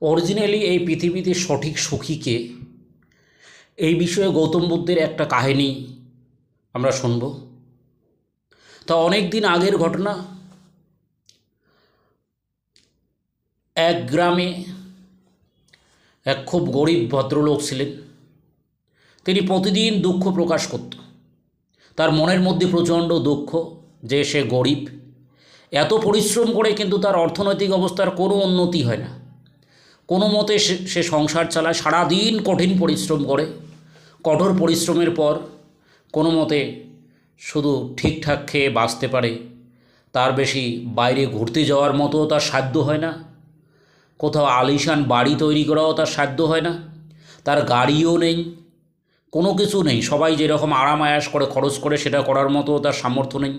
Originally এই পৃথিবীতে সঠিক সুখীকে এই বিষয়ে গৌতম বুদ্ধের একটা কাহিনী আমরা শুনব। তা অনেক দিন আগের ঘটনা। এক গ্রামে এক খুব গরিব ভদ্রলোক ছিলেন। তিনি প্রতিদিন দুঃখ প্রকাশ করত। তার মনের মধ্যে প্রচণ্ড দুঃখ যে সে গরিব। এত পরিশ্রম করে কিন্তু তার অর্থনৈতিক অবস্থার কোনো উন্নতি হয় না। কোনো মতে সে সংসার চালায়, সারাদিন কঠিন পরিশ্রম করে, কঠোর পরিশ্রমের পর কোনো মতে শুধু ঠিকঠাক খেয়ে বাঁচতে পারে, তার বেশি বাইরে ঘুরতে যাওয়ার মতো তার সাধ্য হয় না, কোথাও আলিশান বাড়ি তৈরি করাও তার সাধ্য হয় না, তার গাড়িও নেই, কোনো কিছু নেই, সবাই যেরকম আরাম আয়াস করে, খরচ করে সেটা করার মতো তার সামর্থ্য নেই,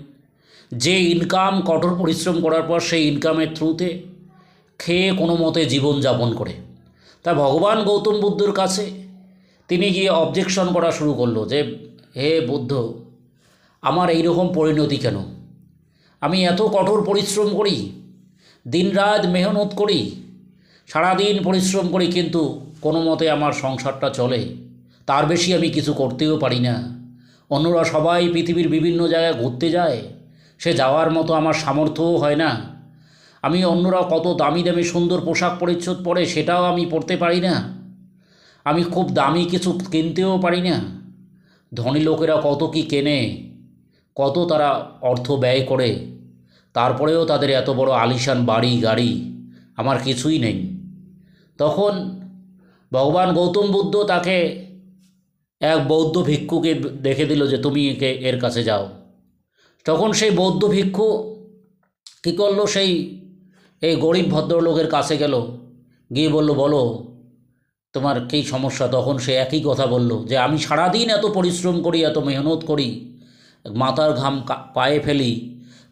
যে ইনকাম কঠোর পরিশ্রম করার পর সেই ইনকামের থ্রুতে খেয়ে কোনো মতে জীবনযাপন করে। তা ভগবান গৌতম বুদ্ধর কাছে তিনি গিয়ে অবজেকশন করা শুরু করল যে, হে বুদ্ধ, আমার এই রকম পরিণতি কেন? আমি এত কঠোর পরিশ্রম করি, দিনরাত মেহনত করি, সারাদিন পরিশ্রম করি, কিন্তু কোনো মতে আমার সংসারটা চলে। তার বেশি আমি কিছু করতেও পারি না। অন্যরা সবাই পৃথিবীর বিভিন্ন জায়গায় ঘুরতে যায়, সে যাওয়ার মতো আমার সামর্থ্যও হয় না। আমি অন্যরা কত দামি দামি সুন্দর পোশাক পরিচ্ছদ পরে সেটাও আমি পরতে পারি না। আমি খুব দামি কিছু কিনতেও পারি না। ধনী লোকেরা কত কি কেনে, কত তারা অর্থ ব্যয় করে। তারপরেও তাদের এত বড় আলিশান বাড়ি, গাড়ি আমার কিছুই নেই। তখন ভগবান গৌতম বুদ্ধ তাকে এক বৌদ্ধ ভিক্ষুকে দেখে দিল যে, তুমি একে এর কাছে যাও। তখন সেই বৌদ্ধ ভিক্ষু কী করল? সেই এই গরিব ভদ্রলোকের কাছে গেল। গিয়ে বলল, বলো, তোমার কী সমস্যা? তখন সে একই কথা বলল, যে আমি সারাদিন এত পরিশ্রম করি, এত মেহনত করি, মাথার ঘাম পায়ে ফেলি,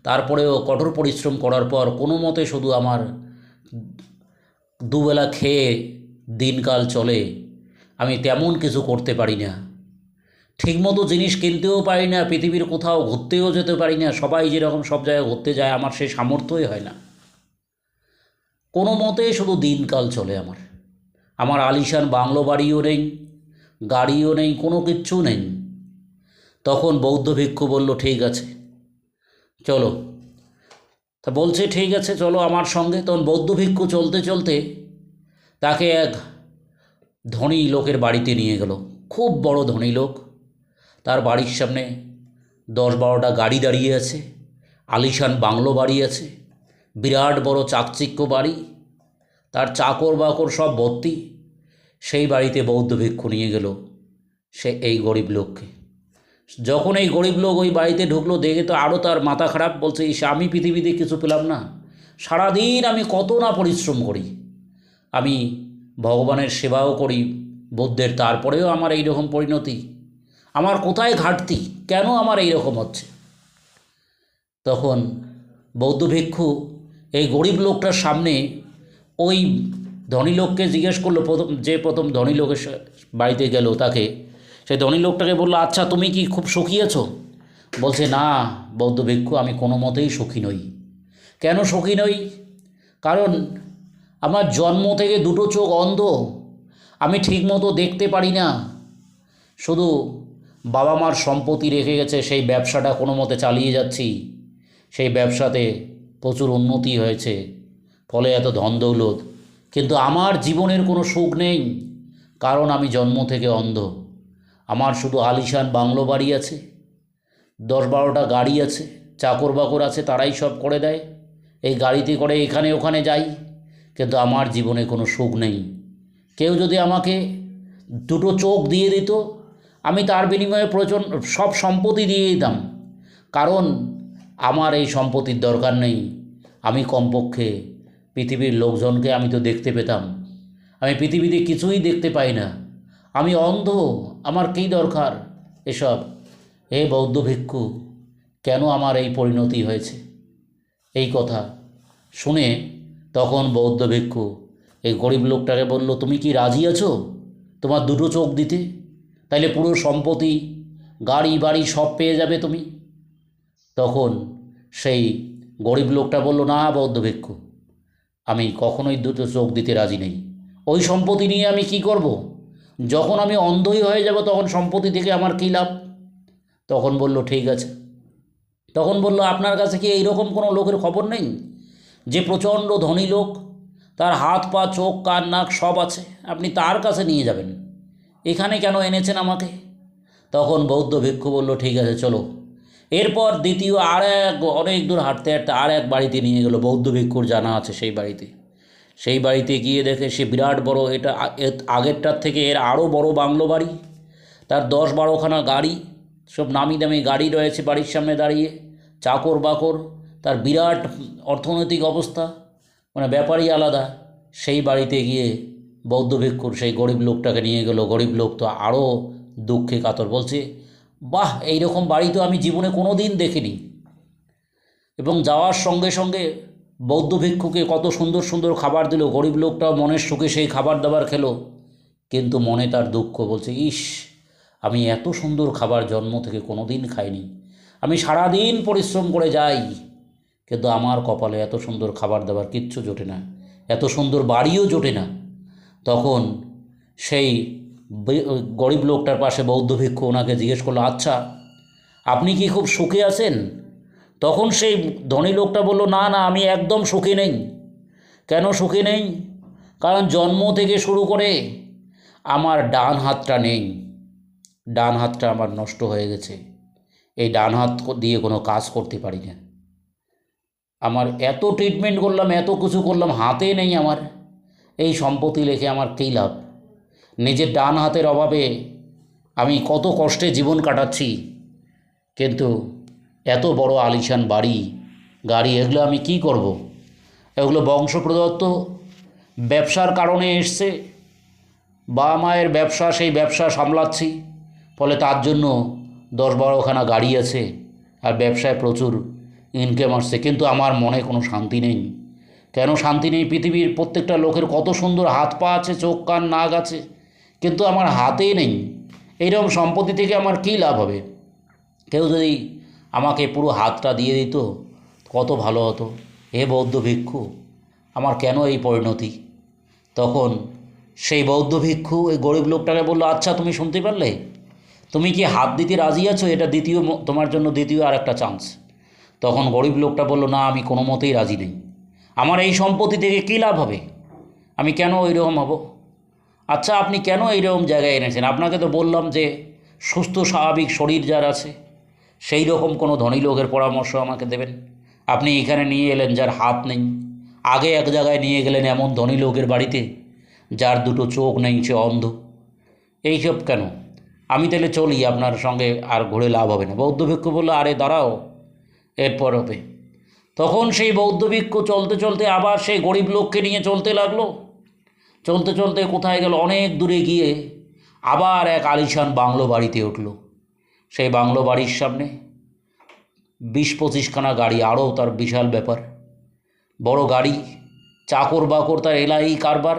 তারপরেও কঠোর পরিশ্রম করার পর কোনো মতে শুধু আমার দুবেলা খেয়ে দিনকাল চলে। আমি তেমন কিছু করতে পারি না। ঠিকমতো জিনিস কিনতেও পারি না, পৃথিবীর কোথাও ঘুরতেও যেতে পারি না, সবাই যেরকম সব জায়গায় ঘুরতে যায়, আমার সেই সামর্থ্যই হয় না। কোনো মতে শুধু দিনকাল চলে আমার। আমার আলিশান বাংলো বাড়িও নেই, গাড়িও নেই, কোনো কিচ্ছু নেই। তখন বৌদ্ধ ভিক্ষু বলল, ঠিক আছে, চলো। তা বলছে, ঠিক আছে, চলো আমার সঙ্গে। তখন বৌদ্ধ ভিক্ষু চলতে চলতে তাকে এক ধনী লোকের বাড়িতে নিয়ে গেল। খুব বড় ধনী লোক। তার বাড়ির সামনে দশ বারোটা গাড়ি দাঁড়িয়ে আছে, আলিশান বাংলো বাড়ি আছে। বিরাট বড় চাকচিক্য বাড়ি, তার চাকর বাকর সব ভর্তি। সেই বাড়িতে বৌদ্ধ ভিক্ষু নিয়ে গেল সে এই গরিব লোককে। যখন এই গরিব লোক ওই বাড়িতে ঢুকলো, দেখে তো আরও তার মাথা খারাপ, বলছে, ইস, আমি পৃথিবীতে কিছু পেলাম না। সারাদিন আমি কত না পরিশ্রম করি। আমি ভগবানের সেবাও করি, বৌদ্ধের তারপরেও আমার এই রকম পরিণতি। আমার কোথায় ঘাটতি? কেন আমার এই রকম হচ্ছে? তখন বৌদ্ধ ভিক্ষু এই গরিব লোকটার সামনে ওই ধনী লোককে জিজ্ঞেস করল প্রথম, যে প্রথম ধনী লোকের বাড়িতে গেল তাকে, সেই ধনী লোকটাকে বলল আচ্ছা তুমি কি খুব সুখী আছো? বলছে, না, বৌদ্ধ ভিক্ষু, আমি কোনো মতেই সুখী নই। কেন সুখী নই? কারণ আমার জন্ম থেকে দুটো চোখ অন্ধ, আমি ঠিকমতো দেখতে পারি না। শুধু বাবা মার সম্পত্তি রেখে গেছে, সেই ব্যবসাটা কোনো মতে চালিয়ে যাচ্ছি। সেই ব্যবসাতে প্রচুর উন্নতি হয়েছে, ফলে এত ধন দৌলত। কিন্তু আমার জীবনের কোনো সুখ নেই, কারণ আমি জন্ম থেকে অন্ধ। আমার শুধু আলিশান বাংলো বাড়ি আছে, দশ বারোটা গাড়ি আছে, চাকর বাকর আছে, তারাই সব করে দেয়। এই গাড়িতে করে এখানে ওখানে যাই, কিন্তু আমার জীবনে কোনো সুখ নেই। কেউ যদি আমাকে দুটো চোখ দিয়ে দিত, আমি তার বিনিময়ে প্রচুর সব সম্পত্তি দিয়ে দিতাম। কারণ আমার এই সম্পত্তির দরকার নেই। আমি কমপক্ষে পৃথিবীর লোকজনকে আমি তো দেখতে পেতাম। আমি পৃথিবীতে কিছুই দেখতে পাই না। আমি অন্ধ, আমার কী দরকার এসব? হে বৌদ্ধ ভিক্ষু, কেন আমার এই পরিণতি হয়েছে? এই কথা শুনে তখন বৌদ্ধ ভিক্ষু এই গরিব লোকটাকে বলল, তুমি কি রাজি আছো? তোমার দুটো চোখ দিতে? তাইলে পুরো সম্পত্তি, গাড়ি, বাড়ি সব পেয়ে যাবে তুমি? তখন সেই গরিব লোকটা বলল, না বৌদ্ধ ভিক্ষু, আমি কখনোই দুটো চোখ দিতে রাজি নেই। ওই সম্পত্তি নিয়ে আমি কি করব। যখন আমি অন্ধই হয়ে যাব, তখন সম্পত্তি থেকে আমার কী লাভ? তখন বলল, ঠিক আছে। তখন বলল, আপনার কাছে কি এইরকম কোনো লোকের খবর নেই? যে প্রচণ্ড ধনী লোক, তার হাত, পা, চোখ, কান, নাক সব আছে, আপনি তার কাছে নিয়ে যাবেন। এখানে কেন এনেছেন আমাকে? তখন বৌদ্ধ ভিক্ষু বলল, ঠিক আছে, চলো। এরপর দ্বিতীয় আর এক অনেক দূর হাঁটতে হাঁটতে আর এক বাড়িতে নিয়ে গেলো, বৌদ্ধ ভিক্ষুর জানা আছে সেই বাড়িতে। সেই বাড়িতে গিয়ে দেখে সে বিরাট বড়, এটা আগেরটার থেকে এর আরও বড় বাংলো বাড়ি। তার দশ বারোখানা গাড়ি, সব নামি দামি গাড়ি রয়েছে বাড়ির সামনে দাঁড়িয়ে, চাকর বাকর, তার বিরাট অর্থনৈতিক অবস্থা মানে ব্যাপারই আলাদা। সেই বাড়িতে গিয়ে বৌদ্ধ ভিক্ষুর সেই গরিব লোকটাকে নিয়ে গেল, গরিব লোক তো আরও দুঃখে কাতর, বলছে বাহ, এইরকম বাড়ি তো আমি জীবনে কোনো দিন দেখিনি। এবং যাওয়ার সঙ্গে সঙ্গে বৌদ্ধ ভিক্ষুকে কত সুন্দর সুন্দর খাবার দিল, গরিব লোকটাও মনের সুখে সেই খাবার দাবার খেলো, কিন্তু মনে তার দুঃখ, বলছে, ইস, আমি এত সুন্দর খাবার জন্ম থেকে কোনো দিন খাইনি। আমি সারাদিন পরিশ্রম করে যাই, কিন্তু আমার কপালে এত সুন্দর খাবার দাবার কিচ্ছু জোটে না, এত সুন্দর বাড়িও জোটে না। তখন সেই গরিব লোকটার পাশে বৌদ্ধ ভিক্ষু ওনাকে জিজ্ঞেস করল আচ্ছা আপনি কি খুব সুখে আছেন? তখন সেই ধনী লোকটা বলল, না না, আমি একদম সুখী নেই। কেন সুখী নেই? কারণ জন্ম থেকে শুরু করে আমার ডান হাতটা নেই। ডান হাতটা আমার নষ্ট হয়ে গেছে। এই ডান হাত দিয়ে কোনো কাজ করতে পারি না। আমার এত ট্রিটমেন্ট করলাম, এত কিছু করলাম, হাতে নেই আমার। এই সম্পত্তি লেখে আমার কী লাভ? নিজের ডান হাতের অভাবে আমি কত কষ্টে জীবন কাটাচ্ছি। কিন্তু এত বড় আলিশান বাড়ি, গাড়ি, এগুলো আমি কি করব। এগুলো বংশ প্রদত্ত, ব্যবসার কারণে এসছে। বাবা মায়ের ব্যবসা, সেই ব্যবসা সামলাচ্ছি। ফলে তার জন্য দশ বারোখানা গাড়ি আছে আর ব্যবসায় প্রচুর ইনকাম আসছে। কিন্তু আমার মনে কোনো শান্তি নেই। কেন শান্তি নেই? পৃথিবীর প্রত্যেকটা লোকের কত সুন্দর হাত পা আছে, চোখ, কান, নাক আছে। কিন্তু আমার হাতেই নেই। এইরকম সম্পত্তি থেকে আমার কী লাভ হবে? কেউ যদি আমাকে পুরো হাতটা দিয়ে দিত, কত ভালো হতো। হে বৌদ্ধ ভিক্ষু, আমার কেন এই পরিণতি? তখন সেই বৌদ্ধ ভিক্ষু ওই গরিব লোকটাকে বলল আচ্ছা তুমি শুনতে পারলে? তুমি কি হাত দিতে রাজি আছো? এটা দ্বিতীয় তোমার জন্য দ্বিতীয় আর একটা চান্স তখন গরিব লোকটা বলল, না, আমি কোনো মতেই রাজি নেই। আমার এই সম্পত্তি থেকে কী লাভ হবে? আমি কেন ওইরকম হব? আচ্ছা আপনি কেন এইরকম জায়গায় এনেছেন? আপনাকে তো বললাম যে সুস্থ, স্বাভাবিক শরীর যার আছে, সেই রকম কোনো ধনী লোকের পরামর্শ আমাকে দেবেন। আপনি এখানে নিয়ে এলেন যার হাত নেই, আগে এক জায়গায় নিয়ে গেলেন এমন ধনী লোকের বাড়িতে যার দুটো চোখ নেই, সে অন্ধ। এইসব কেন? আমি তাহলে চলি, আপনার সঙ্গে আর ঘুরে লাভ হবে না। বৌদ্ধ ভিক্ষু বলল, আরে, দাঁড়াও, এরপর হবে। তখন সেই বৌদ্ধ ভিক্ষু চলতে চলতে আবার সেই গরিব লোককে নিয়ে চলতে লাগল। চলতে চলতে কোথায় গেল অনেক দূরে গিয়ে আবার এক আলিশান বাংলো বাড়িতে উঠল। সেই বাংলো বাড়ির সামনে বিশ পঁচিশখানা গাড়ি, আরও তার বিশাল ব্যাপার। বড় গাড়ি, চাকর বাকর, তার এলাই কারবার,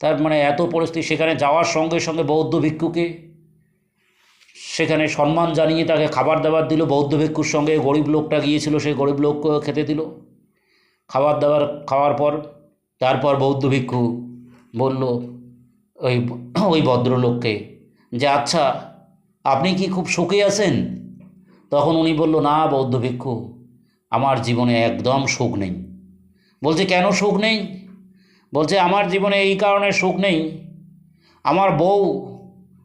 তার মানে এত পরিস্থিতি। সেখানে যাওয়ার সঙ্গে সঙ্গে বৌদ্ধ ভিক্ষুকে সেখানে সম্মান জানিয়ে তাকে খাবার দাবার দিল। বৌদ্ধ ভিক্ষুর সঙ্গে গরিব লোকটা গিয়েছিল, সেই গরিব লোককে খেতে দিল। খাবার দাবার খাওয়ার পর, তারপর বৌদ্ধ ভিক্ষু বলল, ওই ওই ভদ্রলোককে। যে আচ্ছা আপনি কি খুব সুখে আছেন? তখন উনি বলল, না বৌদ্ধ ভিক্ষু, আমার জীবনে একদম সুখ নেই। বলছে, কেন সুখ নেই? বলছে, আমার জীবনে এই কারণে সুখ নেই। আমার বউ,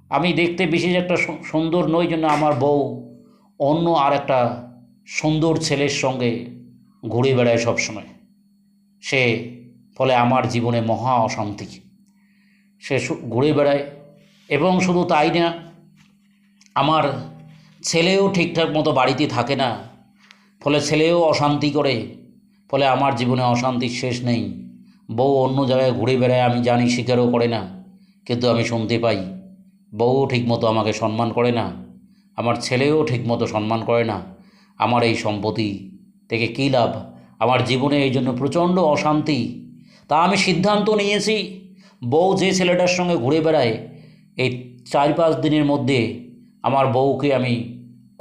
আমি দেখতে বিশেষ একটা সুন্দর নই জন্য আমার বউ অন্য আর একটা সুন্দর ছেলের সঙ্গে ঘুরে বেড়ায় সবসময়। সে ফলে আমার জীবনে মহা অশান্তি। সে ঘুরে বেড়ায় এবং শুধু তাই না, আমার ছেলেও ঠিকঠাক মতো বাড়িতে থাকে না, ফলে ছেলেও অশান্তি করে, ফলে আমার জীবনে অশান্তির শেষ নেই। বউ অন্য জায়গায় ঘুরে বেড়ায়, আমি জানি স্বীকারও করে না, কিন্তু আমি শুনতে পাই বউও ঠিকমতো আমাকে সম্মান করে না, আমার ছেলেও ঠিকমতো সম্মান করে না, আমার এই সম্পত্তি থেকে কী লাভ? আমার জীবনে এই জন্য প্রচণ্ড অশান্তি। তা আমি সিদ্ধান্ত নিয়েছি। বউ যে ছেলেটার সঙ্গে ঘুরে বেড়ায়, এই চার পাঁচ দিনের মধ্যে আমার বউকে আমি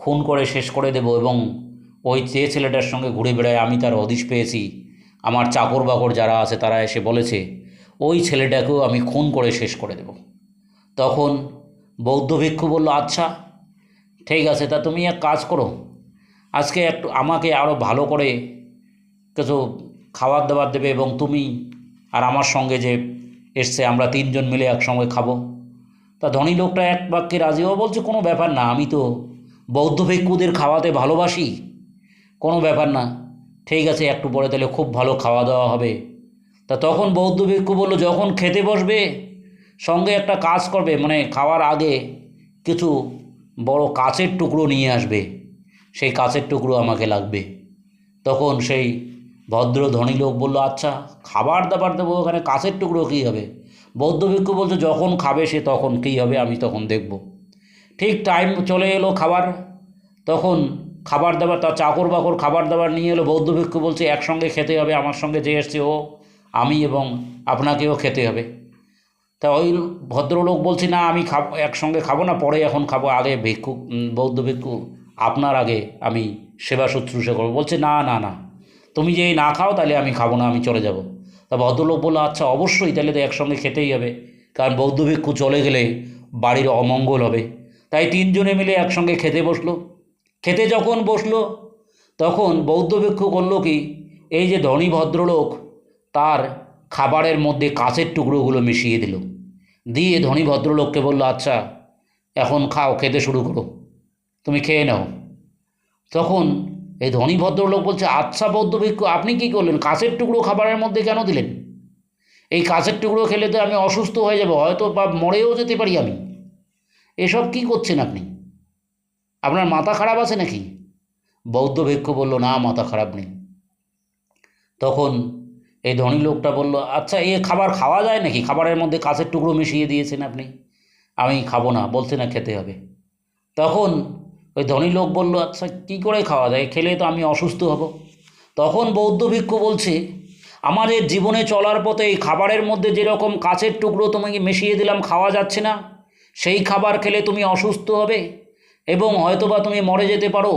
খুন করে শেষ করে দেব এবং ওই যে ছেলেটার সঙ্গে ঘুরে বেড়ায় আমি তার হদিশ পেয়েছি। আমার চাকর বাকর যারা আছে তারা এসে বলেছে, ওই ছেলেটাকেও আমি খুন করে শেষ করে দেব। তখন বৌদ্ধ ভিক্ষু বলল আচ্ছা ঠিক আছে, তা তুমি এক কাজ করো। আজকে একটু আমাকে আরও ভালো করে কিছু খাবার দাবার দেবে এবং তুমি আর আমার সঙ্গে যে এসছে, আমরা তিনজন মিলে একসঙ্গে খাব। তা ধনী লোকটা এক বাক্যে রাজি, ও বলছে, কোনো ব্যাপার না, আমি তো বৌদ্ধ ভিক্ষুদের খাওয়াতে ভালোবাসি। কোনো ব্যাপার না, ঠিক আছে, একটু পরে তাহলে খুব ভালো খাওয়া দাওয়া হবে। তা তখন বৌদ্ধ ভিক্ষু বলল, যখন খেতে বসবে, সঙ্গে একটা কাজ করবে মানে খাওয়ার আগে কিছু বড় কাচের টুকরো নিয়ে আসবে। সেই কাচের টুকরো আমাকে লাগবে। তখন সেই ভদ্র ধনী লোক বলল আচ্ছা খাবার দাবার দেবো, ওখানে কাছের টুকরো কী হবে? বৌদ্ধ ভিক্ষু বলছে, যখন খাবে সে তখন কী হবে, আমি তখন দেখব। ঠিক টাইম চলে এলো খাবার, তখন খাবার দাবার, তার চাকর বাকর খাবার দাবার নিয়ে এলো। বৌদ্ধ ভিক্ষু বলছে, একসঙ্গে খেতে হবে, আমার সঙ্গে যে এসছে ও, আমি এবং আপনাকেও খেতে হবে। তা ওই ভদ্রলোক বলছে, না, আমি খাব, একসঙ্গে খাব না, পরে এখন খাব, আগে ভিক্ষু বৌদ্ধ ভিক্ষু, আপনার আগে আমি সেবা শুশ্রূষা করব। বলছে, না না না তুমি যে না খাও তাহলে আমি খাব না, আমি চলে যাব। তা ভদ্রলোক বলল আচ্ছা অবশ্যই, তাহলে তো একসঙ্গে খেতেই হবে। কারণ বৌদ্ধ ভিক্ষু চলে গেলে বাড়ির অমঙ্গল হবে। তাই তিনজনে মিলে একসঙ্গে খেতে বসল। খেতে যখন বসল, তখন বৌদ্ধ ভিক্ষু করল কি, এই যে ধনী ভদ্রলোক, তার খাবারের মধ্যে কাঁচের টুকরোগুলো মিশিয়ে দিল। দিয়ে ধনী ভদ্রলোককে বলল আচ্ছা এখন খাও, খেতে শুরু করো। তুমি খেয়ে নাও। তখন এই ধনী ভদ্রলোক বলছে আচ্ছা বৌদ্ধ ভিক্ষু, আপনি কি করলেন? কাঁচের টুকরো খাবারের মধ্যে কেন দিলেন? এই কাঁচের টুকরো খেলে তো আমি অসুস্থ হয়ে যাব, হয়তো বা মরেও যেতে পারি আমি। এসব কি করছেন আপনি? আপনার মাথা খারাপ আছে নাকি? বৌদ্ধ ভিক্ষু বলল, না, মাথা খারাপ নেই। তখন এই ধনী লোকটা বলল আচ্ছা এ খাবার খাওয়া যায় নাকি? খাবারের মধ্যে কাঁচের টুকরো মিশিয়ে দিয়েছেন আপনি। আমি খাব না, বলছে না, খেতে হবে। তখন ওই ধনী লোক বলল আচ্ছা কী করে খাওয়া যায়? খেলে তো আমি অসুস্থ হব। তখন বৌদ্ধ ভিক্ষু বলছে, আমাদের জীবনে চলার পথে এই খাবারের মধ্যে যেরকম কাচের টুকরো তোমাকে মিশিয়ে দিলাম, খাওয়া যাচ্ছে না। সেই খাবার খেলে তুমি অসুস্থ হবে এবং হয়তোবা তুমি মরে যেতে পারো।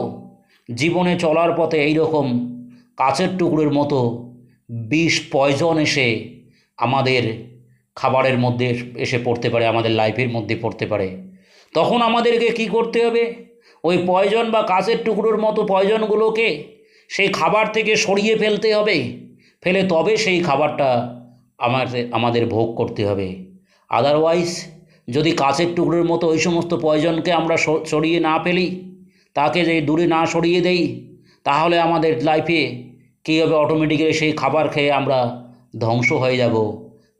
জীবনে চলার পথে এই রকম কাচের টুকরোর মতো বিষ, পয়জন এসে আমাদের খাবারের মধ্যে এসে পড়তে পারে, আমাদের লাইফের মধ্যে পড়তে পারে। তখন আমাদেরকে কি করতে হবে? ওই পয়জন বা কাচের টুকরোর মতো পয়জনগুলোকে সেই খাবার থেকে সরিয়ে ফেলতে হবে। ফেলে তবে সেই খাবারটা আমাদের আমাদের ভোগ করতে হবে। আদারওয়াইজ যদি কাচের টুকরোর মতো ওই সমস্ত পয়জনকে আমরা সরিয়ে না ফেলি, তাকে যে দূরে না সরিয়ে দেই, তাহলে আমাদের লাইফে কী হবে? অটোমেটিক্যালি সেই খাবার খেয়ে আমরা ধ্বংস হয়ে যাব।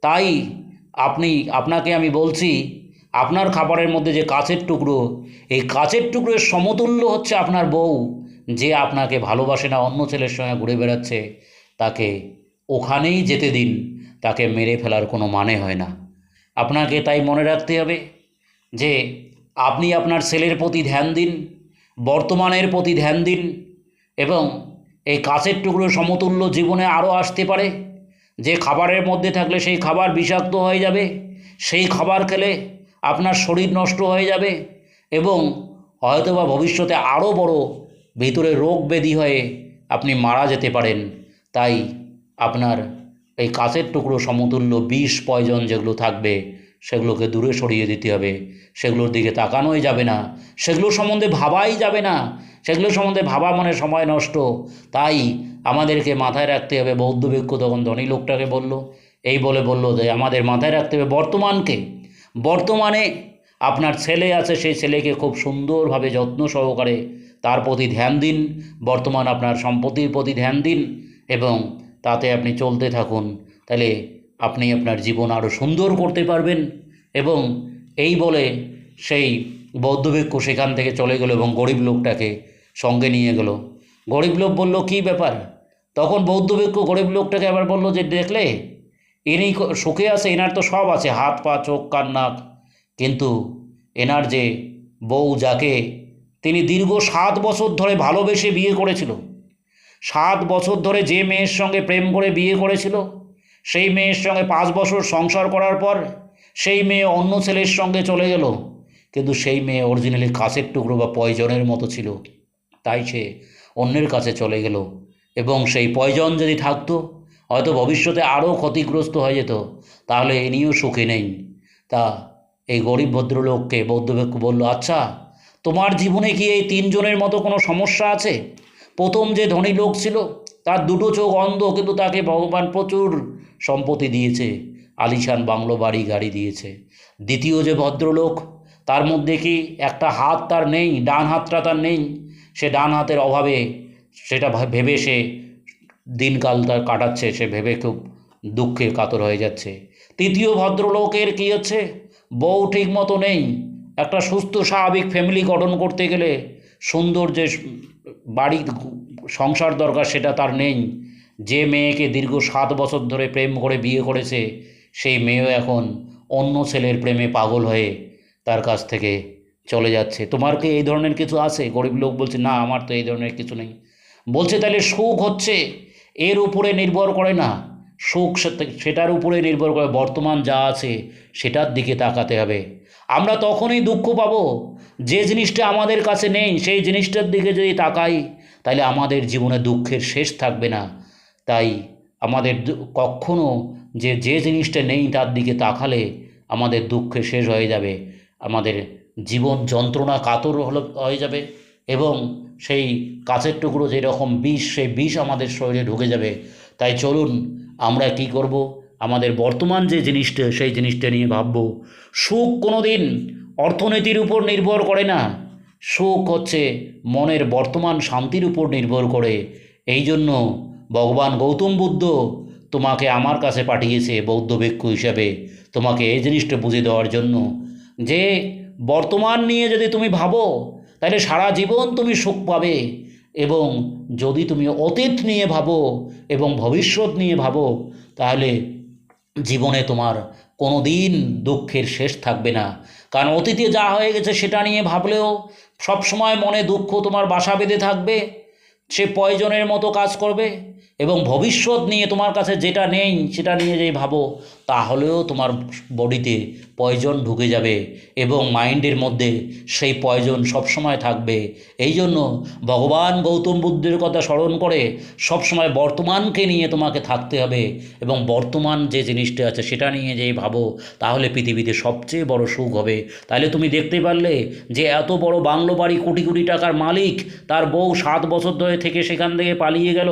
তাই আপনি, আপনাকে আমি বলছি আপনার খাবারের মধ্যে যে কাচের টুকরো, এই কাচের টুকরোর সমতুল্য হচ্ছে আপনার বউ, যে আপনাকে ভালোবাসে না, অন্য ছেলের সঙ্গে ঘুরে বেড়াচ্ছে, তাকে ওখানেই যেতে দিন, তাকে মেরে ফেলার কোনো মানে হয় না। আপনাকে তাই মনে রাখতে হবে যে, আপনি আপনার ছেলের প্রতি ধ্যান দিন, বর্তমানের প্রতি ধ্যান দিন, এবং এই কাছের টুকরো সমতুল্য জীবনে আরও আসতে পারে। যে খাবারের মধ্যে থাকলে সেই খাবার বিষাক্ত হয়ে যাবে, সেই খাবার খেলে আপনার শরীর নষ্ট হয়ে যাবে এবং হয়তোবা ভবিষ্যতে আরও বড় ভিতরে রোগ ব্যাধি হয়ে আপনি মারা যেতে পারেন। তাই আপনার এই কাঁচের টুকরো সমতুল্য বিষ পয়জন যেগুলো থাকবে, সেগুলোকে দূরে সরিয়ে দিতে হবে। সেগুলোর দিকে তাকানোই যাবে না। সেগুলো সম্বন্ধে ভাবাই যাবে না। সেগুলো সম্বন্ধে ভাবা মনে সময় নষ্ট। তাই আমাদেরকে মাথায় রাখতে হবে। বৌদ্ধ ভিক্ষু তখন ধনী লোকটাকে বলল, এই বলে বলল যে, আমাদের মাথায় রাখতে হবে বর্তমানকে। বর্তমানে আপনার ছেলে আছে, সেই ছেলেকে খুব সুন্দরভাবে যত্ন সহকারে তার প্রতি ধ্যান দিন, বর্তমান আপনার সম্পত্তির প্রতি ধ্যান দিন এবং তাতে আপনি চলতে থাকুন। তাহলে আপনি আপনার জীবন আরও সুন্দর করতে পারবেন এবং এই বলে সেই বৌদ্ধভিক্ষু সেখান থেকে চলে গেল এবং গরিব লোকটাকে সঙ্গে নিয়ে গেল। গরিব লোক বলল, কী ব্যাপার? তখন বৌদ্ধ ভিক্ষু গরিব লোকটাকে আবার বলল যে, দেখলে ক- সুখে আছে, এনার তো সব আছে, হাত, পা, চোখ, কান, নাক। কিন্তু এনার যে বউ যাকে, তিনি দীর্ঘ সাত বছর ধরে ভালোবেসে বিয়ে করেছিল। সাত বছর ধরে যে মেয়ের সঙ্গে প্রেম করে বিয়ে করেছিল, সেই মেয়ের সঙ্গে পাঁচ বছর সংসার করার পর সেই মেয়ে অন্য ছেলের সঙ্গে চলে গেল। কিন্তু সেই মেয়ে অরিজিনালি কাছের টুকরো বা পয়জনের মতো ছিল। তাই সে অন্যের কাছে চলে গেল এবং সেই পয়জন যদি থাকতো হয়তো ভবিষ্যতে আরও ক্ষতিগ্রস্ত হয়ে যেত। তাহলে এ নিয়েও সুখে নেই। তা এই গরিব ভদ্রলোককে বৌদ্ধ ভিক্ষু বলল আচ্ছা তোমার জীবনে কি এই তিনজনের মতো কোনো সমস্যা আছে? প্রথম যে ধনী লোক ছিল, তার দুটো চোখ অন্ধ, কিন্তু তাকে ভগবান প্রচুর সম্পত্তি দিয়েছে। আলিশান বাংলো বাড়ি গাড়ি দিয়েছে। দ্বিতীয় যে ভদ্রলোক, তার মধ্যে কি একটা হাত তার নেই? ডান হাতটা তার নেই? সে ডান হাতের অভাবে সেটা ভেবে সে দিনকাল তার কাটাচ্ছে, সে ভেবে খুব দুঃখে কাতর হয়ে যাচ্ছে। তৃতীয় ভদ্রলোকের কী হচ্ছে? বউ ঠিক মতো নেই। একটা সুস্থ, স্বাভাবিক ফ্যামিলি গঠন করতে গেলে সুন্দর যে বাড়ি সংসার দরকার সেটা তার নেই। যে মেয়েকে দীর্ঘ সাত বছর ধরে প্রেম করে বিয়ে করেছে, সেই মেয়েও এখন অন্য ছেলের প্রেমে পাগল হয়ে তার কাছ থেকে চলে যাচ্ছে। তোমার কি এই ধরনের কিছু আছে? গরিব লোক বলছে, না, আমার তো এই ধরনের কিছু নেই। বলছে, তাহলে সুখ হচ্ছে? এর উপরে নির্ভর করে না। সুখ সেটার উপরে নির্ভর করে বর্তমান যা আছে সেটার দিকে তাকাতে হবে। আমরা তখনই দুঃখ পাবো যে জিনিসটা আমাদের কাছে নেই, সেই জিনিসটার দিকে যদি তাকাই তাহলে আমাদের জীবনে দুঃখের শেষ থাকবে না। তাই আমাদের কখনো যে যে জিনিসটা নেই তার দিকে তাকালে আমাদের দুঃখে শেষ হয়ে যাবে। আমাদের জীবন যন্ত্রণা কাতর হলো হয়ে যাবে এবং সেই কাছের টুকরো যেরকম বিষ, সেই বিষ আমাদের শরীরে ঢুকে যাবে। তাই চলুন আমরা কি করব? আমাদের বর্তমান যে জিনিসটা, সেই জিনিসটা নিয়ে ভাবব। সুখ কোনো দিন অর্থনীতির উপর নির্ভর করে না। সুখ হচ্ছে মনের বর্তমান শান্তির উপর নির্ভর করে। এই জন্য ভগবান গৌতম বুদ্ধ তোমাকে আমার কাছে পাঠিয়েছে বৌদ্ধ ভিক্ষু হিসাবে। তোমাকে এই জিনিসটা বুঝে দেওয়ার জন্য যে বর্তমান নিয়ে যদি তুমি ভাবো তাহলে সারা জীবন তুমি সুখ পাবে এবং যদি তুমি অতীত নিয়ে ভাবো এবং ভবিষ্যৎ নিয়ে ভাবো, তাহলে জীবনে তোমার কোনো দিন দুঃখের শেষ থাকবে না। কারণ অতীতে যা হয়ে গেছে সেটা নিয়ে ভাবলেও সবসময় মনে দুঃখ তোমার বাসা বেঁধে থাকবে। সে পয়জনের মতো কাজ করবে এবং ভবিষ্যৎ নিয়ে তোমার কাছে যেটা নেই, সেটা নিয়ে যেই ভাবো, তাহলেও তোমার বডিতে পয়জন ঢুকে যাবে এবং মাইন্ডের মধ্যে সেই পয়জন সবসময় থাকবে। এই জন্য ভগবান গৌতম বুদ্ধের কথা স্মরণ করে সবসময় বর্তমানকে নিয়ে তোমাকে থাকতে হবে এবং বর্তমান যে জিনিসটা আছে, সেটা নিয়ে যেই ভাবো, তাহলে পৃথিবীতে সবচেয়ে বড় সুখ হবে। তাহলে তুমি দেখতে পারলে যে এত বড় বাংলো বাড়ি কোটি কোটি টাকার মালিক, তার বউ সাত বছর ধরে থেকে সেখান থেকে পালিয়ে গেল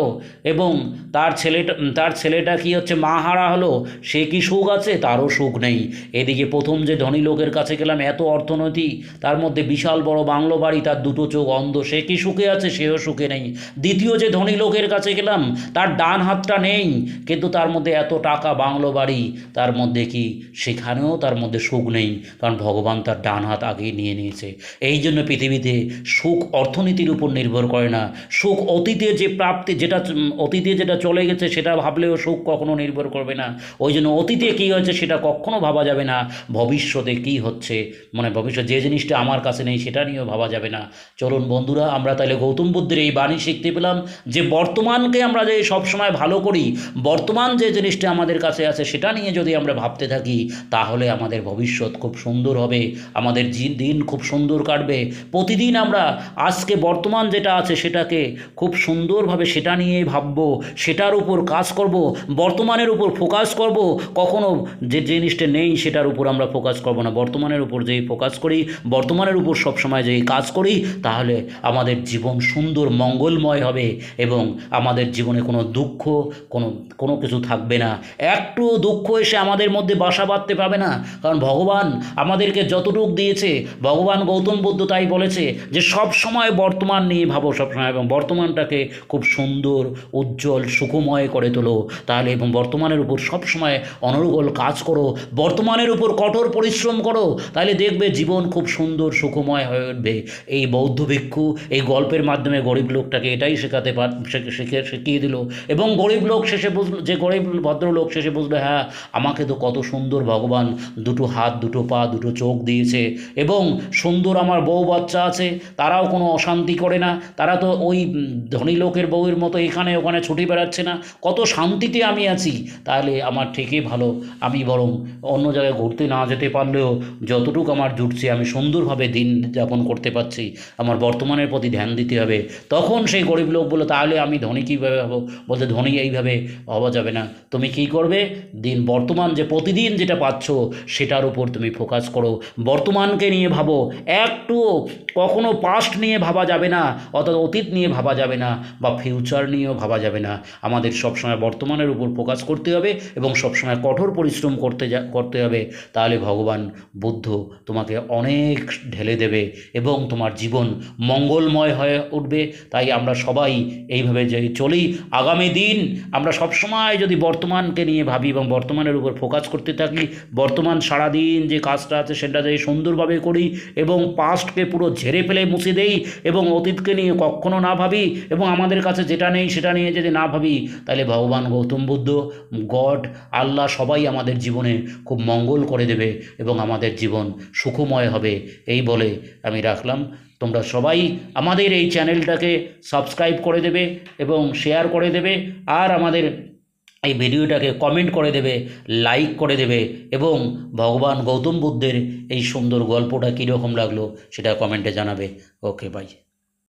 এবং তার ছেলেটা তার ছেলেটা কি হচ্ছে, মা হারা হলো? সে কি সুখ আছে? তারও সুখ নেই। এদিকে প্রথম যে ধনী লোকের কাছে গেলাম, এত অর্থনীতি তার মধ্যে বিশাল বড় বাংলো বাড়ি, তার দুটো চোখ অন্ধ, সে কি সুখে আছে? সেও সুখে নেই। দ্বিতীয় যে ধনী লোকের কাছে গেলাম, তার ডান হাতটা নেই, কিন্তু তার মধ্যে এত টাকা বাংলো বাড়ি, তার মধ্যে কি সেখানেও তার মধ্যে সুখ নেই, কারণ ভগবান তার ডান হাত আগেই নিয়ে নিয়েছে। এই জন্য পৃথিবীতে সুখ অর্থনীতির উপর নির্ভর করে না। সুখ অতীতে যে প্রাপ্তি, যেটা অতীতে যেটা চলে গেছে, সেটা ভাবলেও সুখ কখনো নির্ভর করবে না। ওই জন্য অতীতে কী হয়েছে সেটা কখনো ভাবা যাবে না। ভবিষ্যতে কী হচ্ছে? মানে ভবিষ্যৎ যে জিনিসটা আমার কাছে নেই, সেটা নিয়েও ভাবা যাবে না। চলুন বন্ধুরা, আমরা তাহলে গৌতম বুদ্ধের এই বাণী শিখতে পেলাম যে বর্তমানকে আমরা যে সবসময় ভালো করি, বর্তমান যে জিনিসটা আমাদের কাছে আছে, সেটা নিয়ে যদি আমরা ভাবতে থাকি, তাহলে আমাদের ভবিষ্যৎ খুব সুন্দর হবে। আমাদের দিন খুব সুন্দর কাটবে। প্রতিদিন আমরা আজকে বর্তমান যেটা আছে, সেটাকে খুব সুন্দরভাবে সেটা নিয়েই ভাববো, সেটার উপর কাজ করব, বর্তমানের উপর ফোকাস করব, কখনো যে জিনিসটা নেই সেটার উপর আমরা ফোকাস করব না। বর্তমানের উপর যেই ফোকাস করি, বর্তমানের উপর সবসময় যেই কাজ করি, তাহলে আমাদের জীবন সুন্দর মঙ্গলময় হবে এবং আমাদের জীবনে কোনো দুঃখ, কোনো কোনো কিছু থাকবে না। একটু দুঃখ এসে আমাদের মধ্যে বাসা বাঁধতে পাবে না, কারণ ভগবান আমাদেরকে যতটুক দিয়েছে, ভগবান গৌতম বুদ্ধ তাই বলেছে যে সব সময় বর্তমান নিয়ে ভাবো সবসময় এবং বর্তমানটাকে খুব সুন্দর, উজ্জ্বল, সুখময় করে তোলো। তাহলে এবং বর্তমানের উপর সবসময় অনর্গল কাজ করো। বর্তমানের উপর কঠোর পরিশ্রম করো। তাহলে দেখবে জীবন খুব সুন্দর, সুখময় হয়ে উঠবে। এই বৌদ্ধ ভিক্ষু এই গল্পের মাধ্যমে গরিব লোকটাকে এটাই শেখাতে পার, শেখে- শিখে, শিখিয়ে দিল। এবং গরিব লোক শেষে বুঝলো, যে গরিব ভদ্রলোক শেষে বুঝলো হ্যাঁ আমাকে তো কত সুন্দর ভগবান দুটো হাত, দুটো পা, দুটো চোখ দিয়েছে। এবং সুন্দর আমার বউ বাচ্চা আছে, তারাও কোনো অশান্তি করে না। তারা তো ওই ধনী লোকের বউয়ের মতো এখানে ওখানে ছুটে বেড়াচ্ছে না, কত শান্তিতে আমি আছি। তাহলে আমার ঠিকই ভালো, আমি বরং অন্য জায়গায় ঘুরতে না যেতে পারলেও যতটুকু আমার জুটছে, আমি সুন্দরভাবে দিন যাপন করতে পারছি, আমার বর্তমানের প্রতি ধ্যান দিতে হবে। তখন সেই গরিব লোক বলল, তাহলে আমি ধনী কীভাবে হব? বলতে ধনী এইভাবে হওয়া যাবে না। তুমি কী করবে? দিন, বর্তমান যে প্রতিদিন যেটা পাচ্ছ, সেটার উপর তুমি ফোকাস করো। বর্তমানকে নিয়ে ভাবো। একটুও কখনো পাস্ট নিয়ে ভাবা যাবে না অর্থাৎ অতীত নিয়ে ভাবা যাবে না বা ফিউচার নিয়েও ভাবা যাবে না। আমাদের সবসময় বর্তমানের উপর ফোকাস করতে হবে এবং সবসময় কঠোর পরিশ্রম করতে করতে হবে। তাহলে ভগবান বুদ্ধ তোমাকে অনেক ঢেলে দেবে এবং তোমার জীবন মঙ্গলময় হয়ে উঠবে। তাই আমরা সবাই এইভাবে যে চলি। আগামী দিন আমরা সবসময় যদি বর্তমানকে নিয়ে ভাবি এবং বর্তমানের উপর ফোকাস করতে থাকি, বর্তমান সারাদিন যে কাজটা আছে সেটা যদি সুন্দরভাবে করি এবং পাস্টকে পুরো ঝেড়ে ফেলে মুছে দেই এবং অতীতকে নিয়ে কখনো না ভাবি এবং আমাদের কাছে যেটা নেই সেটা নিয়ে যদি না ভাবি, তাহলে ভগবান গৌতম বুদ্ধ, গড, আল্লাহ সবাই আমাদের জীবনে খুব মঙ্গল করে দেবে এবং আমাদের জীবন সুখময় হবে। এই বলে আমি রাখলাম। তোমরা সবাই আমাদের এই চ্যানেলটাকে সাবস্ক্রাইব করে দেবে এবং শেয়ার করে দেবে আর আমাদের এই ভিডিওটাকে কমেন্ট করে দেবে, লাইক করে দেবে এবং ভগবান গৌতম বুদ্ধের এই সুন্দর গল্পটা কীরকম লাগল সেটা কমেন্টে জানাবে। Okay bye